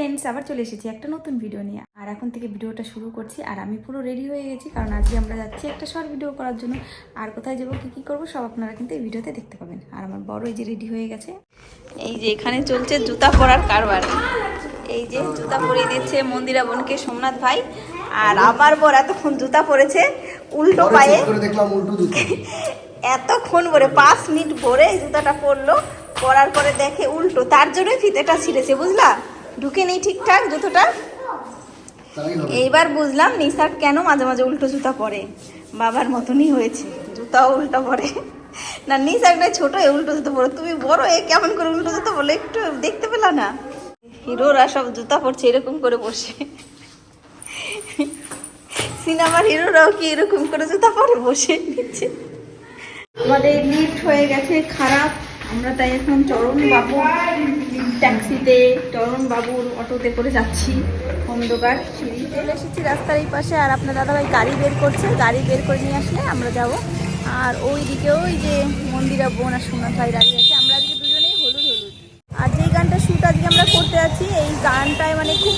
Friends আবার চলে এসেছি একটা নতুন ভিডিও নিয়ে। আর এখন থেকে ভিডিওটা শুরু করছি আর আমি পুরো রেডি হয়ে গেছি কারণ আজকে আমরা যাচ্ছি একটা শর্ট ভিডিও করার জন্য। আর কোথায় যাব কী কী করব সব আপনারা কিন্তু এই ভিডিওতে দেখতে পাবেন। আর আমার বড় এই যে রেডি হয়ে গেছে এই যে এখানে চলছে জুতা পরার কারবার। এই যে জুতা পরিয়ে দিচ্ছে মন্দিরা বোনকে সোমনাথ ভাই। আর আমার বর এতক্ষণ জুতা পরেছে উল্টো পায়ে। এতক্ষণ ভরে পাঁচ মিনিট ভরে এই জুতাটা পরলো পরার পরে দেখে উল্টো তার জন্যই ফিতেটা ছিঁড়েছে বুঝলা? ঢুকে নেই ঠিকঠাক জুতোটা? এইবার বুঝলাম নিসার কেন মাঝে মাঝে উল্টো জুতা পরে। বাবার মতনই হয়েছে জুতাও উল্টো পরে। না নিসার না ছোট এ উল্টো জুতো পরে। তুমি বড় এ কেমন করে উল্টো জুতো বলে একটু দেখতে পেলা না? হিরোরা সব জুতা পরছে এরকম করে বসে। সিনেমার হিরোরাও কি এরকম করে জুতা পরে বসে নিচ্ছে? আমাদের লিফট হয়ে গেছে খারাপ। আমরা তাই এখন চরণ বাবু ট্যাক্সিতে চরণ বাবুর অটোতে করে যাচ্ছি, অন্ধকার চলে এসেছি রাস্তার এই পাশে, আর আপনার দাদাভাই গাড়ি বের করছে। গাড়ি বের করে নিয়ে আসলে আমরা যাব। আর ওই দিকে ওই যে মন্দিরা, বোন আর সোমনাথ ভাই দাঁড়িয়ে আছে। আমরা আজকে দুজনেই হলুদ হলুদ। আর যেই গানটা শ্যুট আজকে আমরা করতে আছি এই গানটায় মানে খুব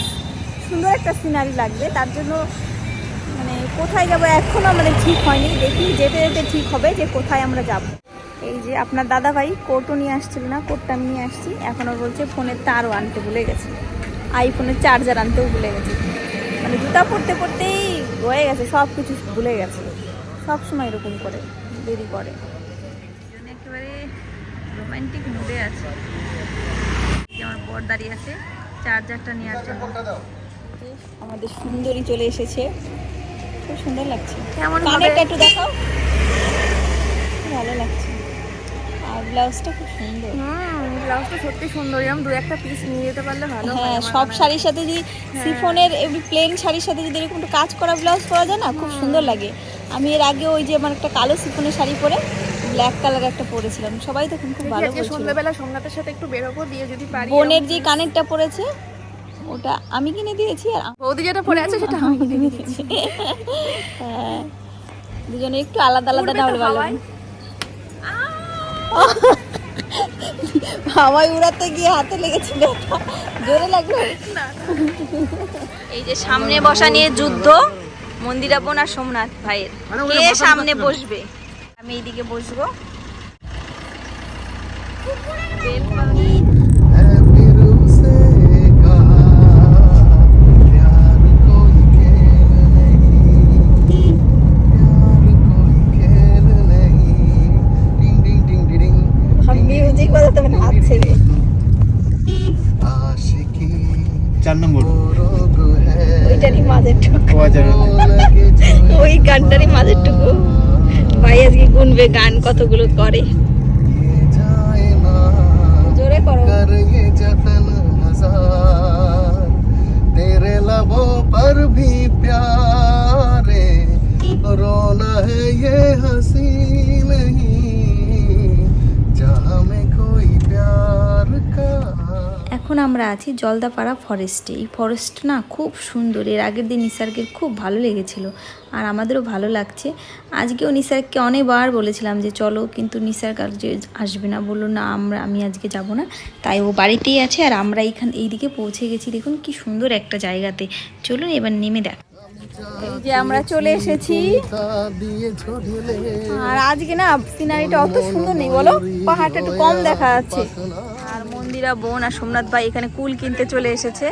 সুন্দর একটা সিনারি লাগবে। তার জন্য মানে কোথায় যাব এখনও আমাদের ঠিক হয়নি। দেখি যেতে যেতে ঠিক হবে যে কোথায় আমরা যাব। এই যে আপনার দাদা ভাই কোটও নিয়ে আসছিল না কোটটা আমি নিয়ে আসছি। এখনও বলছে ফোনের তারও আনতে ভুলে গেছে। আইফোনের চার্জার আনতেও ভুলে গেছে। মানে জুতা পরতে পরতেই হয়ে গেছে সব কিছু ভুলে গেছে। সব সময় এরকম করে দেরি করে। একেবারে রোমান্টিক মুডে আছে। আমার বর দাঁড়িয়ে আছে চার্জারটা নেওয়ার জন্য। আমাদের সুন্দরী চলে এসেছে। খুব সুন্দর লাগছে। কেমন কানেরটা একটু দেখাও। ভালো লাগছে। আর ব্লাউজটা খুব সুন্দর। হুম ব্লাউজটা সত্যি সুন্দর। এরকম দু একটা পিস নিয়ে যেতে পারলে ভালো হ্যাঁ সব শাড়ির সাথে যদি সিফনের এমনি প্লেন শাড়ির সাথে যদি এরকম একটু কাজ করা ব্লাউজ করা যায় না খুব সুন্দর লাগে। আমি এর আগে ওই যে আমার একটা কালো সিফনের শাড়ি পরে ব্ল্যাক কালার একটা পরেছিলাম। সবাই তখন খুব ভালো বলছিল সন্ধ্যাবেলা সাথে একটু বেরোবো দিয়ে যদি পারি বোনের যে কানেরটা পরেছে ওটা আমি কিনে দিয়েছি আর বৌদি যেটা পরে আছে সেটা আমি কিনে দিয়েছি। হ্যাঁ দুজনে একটু আলাদা আলাদা ভালো হাওয়ায়? হাওয়ায় উড়াতে গিয়ে হাতে লেগেছে ব্যথা। জোরে লাগল। এই যে সামনে বসা নিয়ে যুদ্ধ মন্দিরাপন আর সোমনাথ ভাইয়ের। কে সামনে বসবে? আমি এইদিকে বসবো। মাঝের টুকু ও আচ্ছা लगे जो ওই গানটারই মাঝের টুকু ভাই আজকে গুনবে গান কতগুলো করে ये जाए ना জোরে করো कर ये जतन हजार तेरे लबों पर भी प्यारे रोना है ये हंसी नहीं এখন আমরা আছি জলদাপাড়া ফরেস্টে এই ফরেস্ট না খুব সুন্দর, এর আগের দিন নিসার্গের খুব ভালো লেগেছিল আর আমাদেরও ভালো লাগছে। আজকেও নিসার্গকে অনেকবার বলেছিলাম যে, চলো কিন্তু নিসার্গ যে আসবে না। বলল, না, আমরা, আমি আজকে যাব না। তাই ও বাড়িতেই আছে আর আমরা এইখান, এইদিকে পৌঁছে গেছি। দেখুন কি সুন্দর একটা জায়গাতে। চলুন এবার নেমে দেখ। যে আমরা চলে এসেছি। আর আজকে না সিনারিটা অত সুন্দর নেই। বলো, পাহাড়টা একটু কম দেখা যাচ্ছে। মন্দিরা বোন আর সোমনাথ ভাই এখানে কুল কিনতে চলে এসেছে।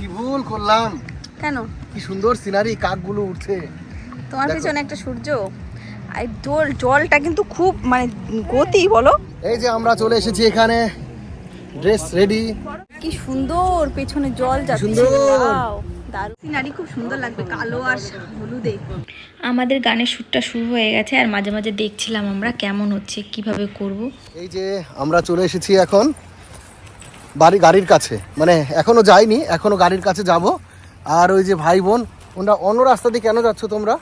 কি ভুল করলাম? কেন? কি সুন্দর সিনারি কাকগুলো উঠছে। তোমার পিছনে একটা সূর্য? আর জল জলটা কিন্তু খুব মানে গতি বলো। এই যে আমরা চলে এসেছি এখানে। ড্রেস রেডি কি সুন্দর পেছনে জল যাচ্ছে। সুন্দর। খুব সুন্দর লাগবে কালো আর হলুদে। আমাদের গানের শ্যুটটা শুরু হয়ে গেছে আর মাঝে মাঝে দেখছিলাম আমরা কেমন হচ্ছে কীভাবে করব। এই যে আমরা চলে এসেছি এখন বাড়ি গাড়ির কাছে। মানে এখনও যাইনি এখনও গাড়ির কাছে যাব। আর ওই যে ভাই বোন ওরা অন্য রাস্তা দিয়ে কেন যাচ্ছ তোমরা?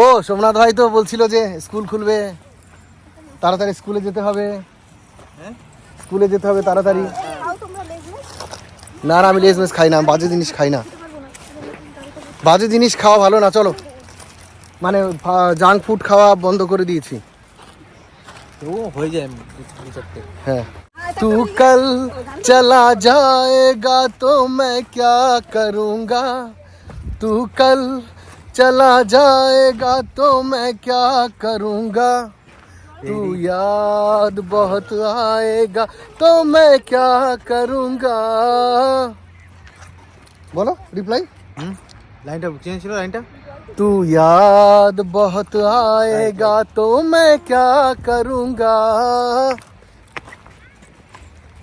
ও সোমনাথ ভাই তো বলছিল যে স্কুল খুলবে তাড়াতাড়ি স্কুলে যেতে হবে। হ্যাঁ? স্কুলে যেতে হবে তাড়াতাড়ি না না আমি লেজ মেস খাই না বাজে জিনিস খাই না বাজে জিনিস খাওয়া ভালো না চলো মানে জাঙ্ক ফুড খাওয়া বন্ধ করে দিয়েছি ও হয়ে যায় দু চারটে है तू कल चला जाएगा तो मैं क्या करूँगा तू कल चला जाएगा तो मैं क्या करूँगा तू याद बहुत आएगा तो मैं क्या करूँगा बोलो रिप्लाई হুম লাইনটা চেঞ্জ ছিল লাইনটা तू याद बहुत आएगा तो मैं क्या करूँगा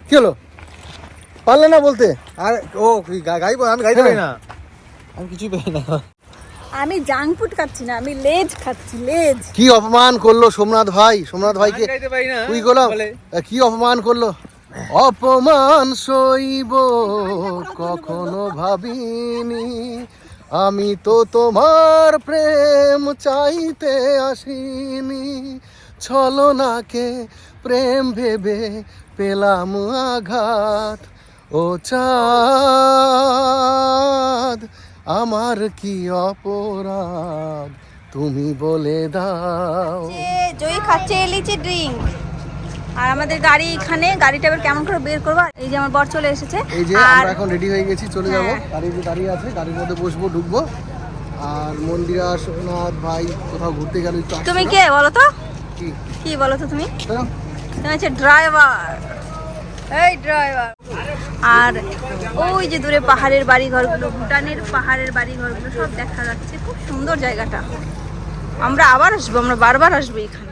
কি হলো পারলে না বলতে আর ও কি গা- গাইবো আমি গাইতে পারি হ্যাঁ। না আমি কিছুই পারি না আমি জাঙ্ক ফুড খাচ্ছি না আমি লেজ খাচ্ছি লেজ। কি অপমান করল সোমনাথ ভাই? সোমনাথ ভাইকে তুই গোলাম কি অপমান করল? অপমান সইব কখনো ভাবিনি। আমি তো তোমার প্রেম চাইতে আসিনি। ছলনাকে প্রেম ভেবে পেলাম আঘাত ও চাঁদ। আমার কি অপরাধ? তুমি বলে দাও। জয়ী খাচ্ছে লিচি ড্রিঙ্ক। আর আমাদের গাড়ি এখানে গাড়িটা এবার কেমন করে বের করব? এই যে আমার বর চলে এসেছে। এই যে আর আমরা এখন রেডি হয়ে গেছি চলে যাব। হ্যাঁ। গাড়ি যে দাঁড়িয়ে আছে গাড়ির মধ্যে বসবো ঢুকবো। আর মন্দিরা সোমনাথ ভাই কোথাও ঘুরতে গেলে তুমি কে বলো তো? কি? কি বলো তো তুমি? হ্যাঁ? তুমি হচ্ছে ড্রাইভার এই ড্রাইভার আর ওই যে দূরে পাহাড়ের বাড়ি ঘরগুলো ভুটানের পাহাড়ের বাড়ি ঘরগুলো সব দেখা যাচ্ছে। খুব সুন্দর জায়গাটা। আমরা আবার আসব, আমরা বারবার আসব এখানে।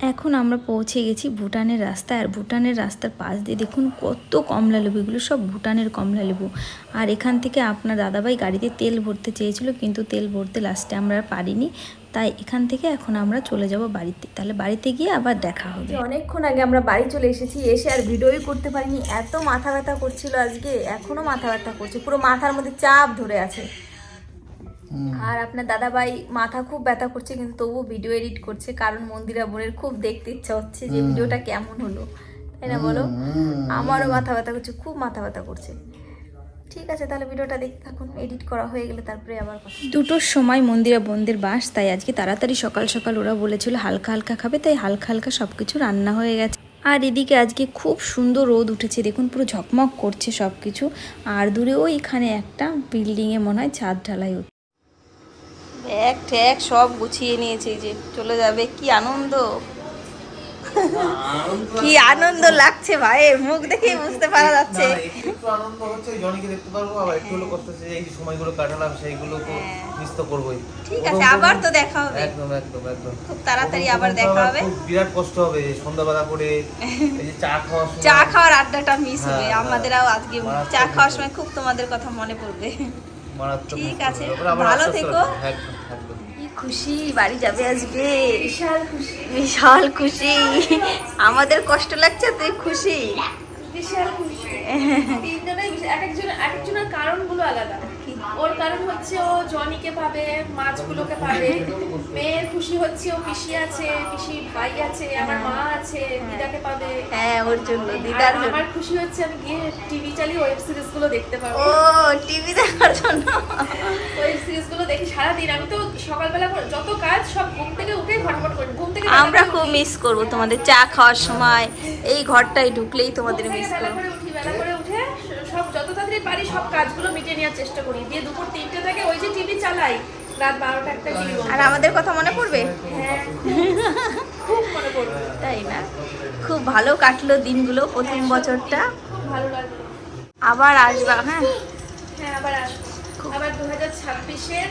এখন আমরা পৌঁছে গেছি ভুটানের রাস্তায়। আর ভুটানের রাস্তার পাশ দিয়ে দেখুন কত কমলা লেবু, এগুলো সব ভুটানের কমলা লেবু। আর এখান থেকে আপনার দাদাভাই গাড়িতে তেল ভরতে চেয়েছিল, কিন্তু তেল ভরতে লাস্টে আমরা আর পারিনি। তাই এখান থেকে এখন আমরা চলে যাব বাড়িতে। তাহলে বাড়িতে গিয়ে আবার দেখা হবে। অনেকক্ষণ আগে আমরা বাড়ি চলে এসেছি, এসে আর ভিডিওই করতে পারিনি। এত মাথা ব্যথা করছিল আজকে এখনও মাথা ব্যথা করছে। পুরো মাথার মধ্যে চাপ ধরে আছে। আর আপনার দাদা ভাই মাথা খুব ব্যথা করছে কিন্তু তবুও ভিডিও এডিট করছে কারণ মন্দিরা বোনের খুব দেখতে ইচ্ছা হচ্ছে যে ভিডিওটা কেমন হলো। তাই না বলো? আমারও মাথা ব্যথা করছে খুব মাথা ব্যথা করছে। ঠিক আছে তাহলে ভিডিওটা দেখতে থাকুন এডিট করা হয়ে গেলে তারপরে আবার দুটোর সময় মন্দিরা বোনদের বাস তাই আজকে তাড়াতাড়ি সকাল সকাল ওরা বলেছিল হালকা হালকা খাবে তাই হালকা হালকা সব কিছু রান্না হয়ে গেছে। আর এদিকে আজকে খুব সুন্দর রোদ উঠেছে দেখুন পুরো ঝকমক করছে সব কিছু আর দূরে ওইখানে একটা বিল্ডিংয়ে মনে হয় ছাদ ঢালাই ব্যাগ ট্যাগ সব গুছিয়ে নিয়েছে যে চলে যাবে। কি আনন্দ। কি আনন্দ লাগছে ভাই মুখ দেখে বুঝতে পারা যাচ্ছে। একটু আনন্দ হচ্ছে জনিকে দেখতে পারব আবার একটু হলো যে এই সময়গুলো কাটালাম সেইগুলো তো মিস তো করবোই। হ্যাঁ। ঠিক আছে আবার তো দেখা হবে। একদম একদম একদম। খুব তাড়াতাড়ি আবার দেখা হবে। বিরাট কষ্ট হবে সন্ধ্যাবেলা করে এই যে চা খাওয়ার সময়। চা খাওয়ার আড্ডাটা মিস হবে হ্যাঁ, আমাদেরও আজকে চা খাওয়ার সময় খুব তোমাদের কথা মনে পড়বে। মারাত্মক ঠিক আছে, ভালো থেকো। কি খুশি বাড়ি যাবে আজকে। বিশাল খুশি। বিশাল খুশি। আমাদের কষ্ট লাগছে তুই খুশি। বিশাল খুশি। তিনজনের এক একজন এক একজনের কারণগুলো আলাদা। ওর কারণ হচ্ছে ও জনিকে পাবে মাছগুলোকে পাবে। মেয়ের খুশি হচ্ছে ও পিসি আছে পিসি ভাই আছে আমার মা আছে দিদাকে পাবে। হ্যাঁ ওর জন্য দিদার জন্য। আমার খুশি হচ্ছে আমি গিয়ে টিভি চালিয়ে ওয়েব সিরিজগুলো দেখতে পারব ও টিভি দেখার জন্য। ওয়েব সিরিজগুলো দেখি সারাদিন। আমি তো সকালবেলা যত কাজ সব ঘুম থেকে উঠে ফটাফট করি। ঘুম থেকে আমরা খুব মিস করব তোমাদের চা খাওয়ার সময়। এই ঘরটায় ঢুকলেই তোমাদের মিস করব করে উঠি বেলা করে উঠে সব যত তাড়াতাড়ি পারি সব কাজগুলো মিটিয়ে নেওয়ার চেষ্টা করি। দিয়ে দুপুর তিনটে থেকে ওই যে টিভি চালাই রাত বারোটা একটা টিভি আর আমাদের কথা মনে পড়বে? হ্যাঁ খুব মনে পড়বে। তাই না? খুব ভালো কাটলো দিনগুলো প্রথম বছরটা। ভালো লাগল। আবার আসবা হ্যাঁ? হ্যাঁ আবার আসব। আবার দু হাজার ছাব্বিশের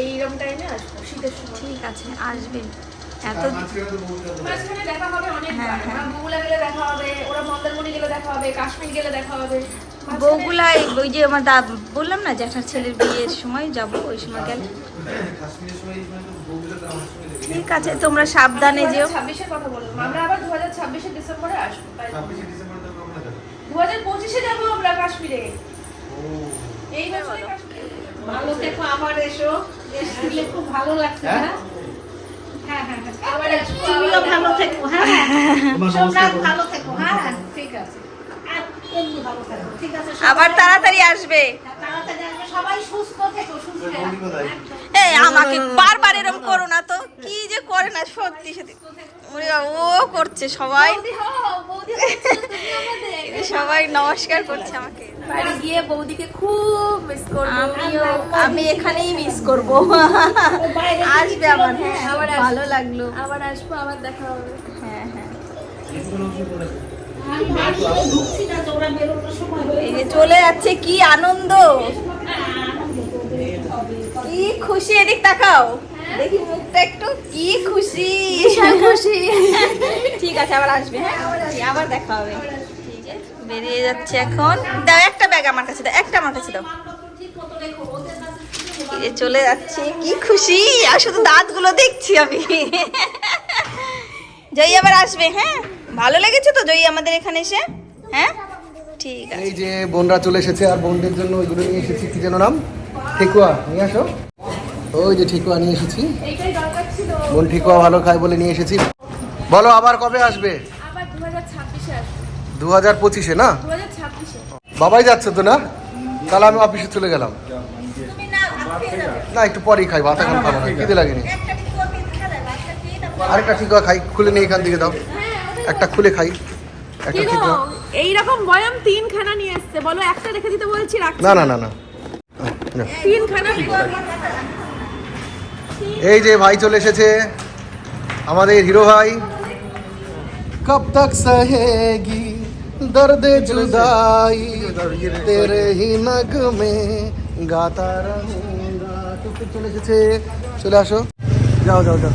এইরকম টাইমে আসব শীতের সময়। ঠিক আছে আসবেন এত মাঝখানে দেখা হবে অনেক হ্যাঁ, হ্যাঁ। বগুলা গেলে দেখা হবে ওরা মন্দারমণি গেলে দেখা হবে কাশ্মীর গেলে দেখা হবে। বগুলায় ওই যে আমার দা বললাম না জ্যাঠার ছেলের বিয়ের সময় যাব ওই সময় গেলে। দেখি। ঠিক আছে তোমরা সাবধানে যেও। 2026 কথা বললাম। আমরা আবার দু হাজার ছাব্বিশে ডিসেম্বরে আসব ছাব্বিশে ডিসেম্বর তো আমরা যাব। দু হাজার পঁচিশে যাব আমরা কাশ্মীরে। এই বছরে ভালো থেকো আবার এসো। এসলে খুব ভালো লাগছে হ্যাঁ? হ্যাঁ? হ্যাঁ হ্যাঁ হ্যাঁ। আবার তুমিও ভালো থেকো হ্যাঁ। ভালো থেকো হ্যাঁ ঠিক আছে আর এমনি ভালো থেকো ঠিক আছে আবার তাড়াতাড়ি আসবে। তাড়াতাড়ি আসবে। সবাই সুস্থ থেকো সুস্থ বৌদি কোথায়? এ আমাকে বারবার এরকম করো না তো। কি যে করে না সত্যি সত্যি। ও করছে সবাই। সবাই নমস্কার করছে আমাকে। বাড়ি গিয়ে বৌদিকে খুব মিস করব। আমিও আমি এখানেই মিস করব। আসবে আবার হ্যাঁ আবার ভালো লাগল। আবার আসব আবার দেখা হবে। হ্যাঁ হ্যাঁ। এই চলে যাচ্ছে কি আনন্দ। কি খুশি এদিক তাকাও। দেখি মুখটা একটু কি খুশি। খুশি। ঠিক আছে আবার আসবে হ্যাঁ? আবার দেখা হবে। বেরিয়ে যাচ্ছে এখন। দাও একটা ব্যাগ আমার কাছে দাও একটা আমার কাছে দাও। চলে যাচ্ছে কি খুশি। আর শুধু দাঁতগুলো দেখছি আমি। যাই আবার আসবে হ্যাঁ? ভালো লেগেছে তো জয়ী আমাদের এখানে এসে? হ্যাঁ? ঠিক আছে। এই যে বোনরা চলে এসেছে আর বোনদের জন্য ওইগুলো নিয়ে এসেছি। কি যেন নাম? ঠেকুয়া নিয়ে আসো। ওই যে ঠেকুয়া নিয়ে এসেছি। এইটাই দরকার ছিল বোন ঠেকুয়া ভালো খায় বলে নিয়ে এসেছি। বলো আবার কবে আসবে? দু হাজার পঁচিশে না? বাবাই যাচ্ছে তো না? তাহলে আমি অফিসে চলে গেলাম। না একটু পরেই খাই ভাত এখন খাব না খিদে লাগেনি। আরেকটা ঠিকুয়া খাই খুলে নিয়ে এখান থেকে দাও। একটা খুলে খাই একটা ঠিকুয়া এইরকম বয়াম তিনখানা নিয়ে এসছে বলো একটা রেখে দিতে বলছি রাখছি। না না না না। না। তিনখানা এই যে ভাই চলে এসেছে আমাদের হিরো ভাই। কব তক সহেগি দর্দ জুদাই তেরে হি নগ মে গাতা রহুঙ্গা চলে এসেছে। চলে আসো। যাও যাও যাও।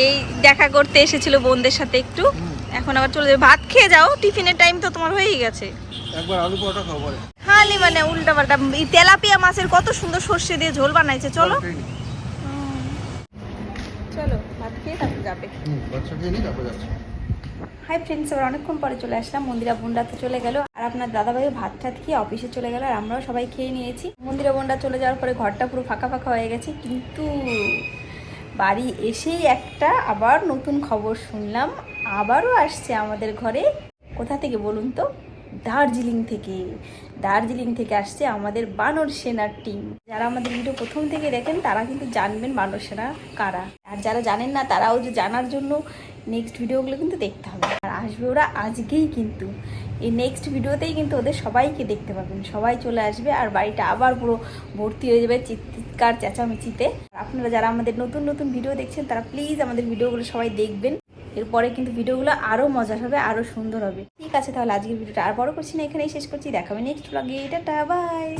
এই দেখা করতে এসেছিল বোনদের সাথে একটু। এখন আবার চলে যাবে। ভাত খেয়ে যাও টিফিনের টাইম তো তোমার হয়েই গেছে। একবার আলু পরোটা খাও পরে। মানে উল্টা পাল্টা। এই তেলাপিয়া মাছের কত সুন্দর সর্ষে দিয়ে ঝোল বানাইছে চলো। চলো ভাত খেয়ে তারপর যাবে। হাই ফ্রেন্ডস আবার অনেকক্ষণ পরে চলে আসলাম। মন্দিরা বোনরা তো চলে গেল। আর আপনার দাদাভাই ভাত টাত খেয়ে অফিসে চলে গেল আর আমরাও সবাই খেয়ে নিয়েছি। মন্দিরা বোনরা চলে যাওয়ার পরে ঘরটা পুরো ফাঁকা ফাঁকা হয়ে গেছে। কিন্তু বাড়ি এসেই একটা আবার নতুন খবর শুনলাম। আবারও আসছে আমাদের ঘরে। কোথা থেকে বলুন তো? দার্জিলিং থেকে। দার্জিলিং থেকে আসছে আমাদের বানর সেনার টিম। যারা আমাদের ভিডিও প্রথম থেকে দেখেন, তারা কিন্তু জানবেন বানর সেনা কারা। আর যারা জানেন না, তারাও যে জানার জন্য নেক্সট ভিডিওগুলো কিন্তু দেখতে হবে। আর আসবে ওরা আজকেই কিন্তু। এই নেক্সট ভিডিওতেই কিন্তু ওদের সবাইকে দেখতে পাবেন। সবাই চলে আসবে আর বাড়িটা আবার পুরো ভর্তি হয়ে যাবে চিৎকার চেঁচামেচিতে। আপনারা যারা আমাদের নতুন নতুন ভিডিও দেখছেন, তারা প্লিজ আমাদের ভিডিওগুলো সবাই দেখবেন। এরপরে কিন্তু ভিডিওগুলো আরও মজার হবে আরও সুন্দর হবে। ঠিক আছে, তাহলে আজকের ভিডিওটা আর বড় করছি না, এখানেই শেষ করছি। দেখাবে নেক্সট ব্লগে এটা বাই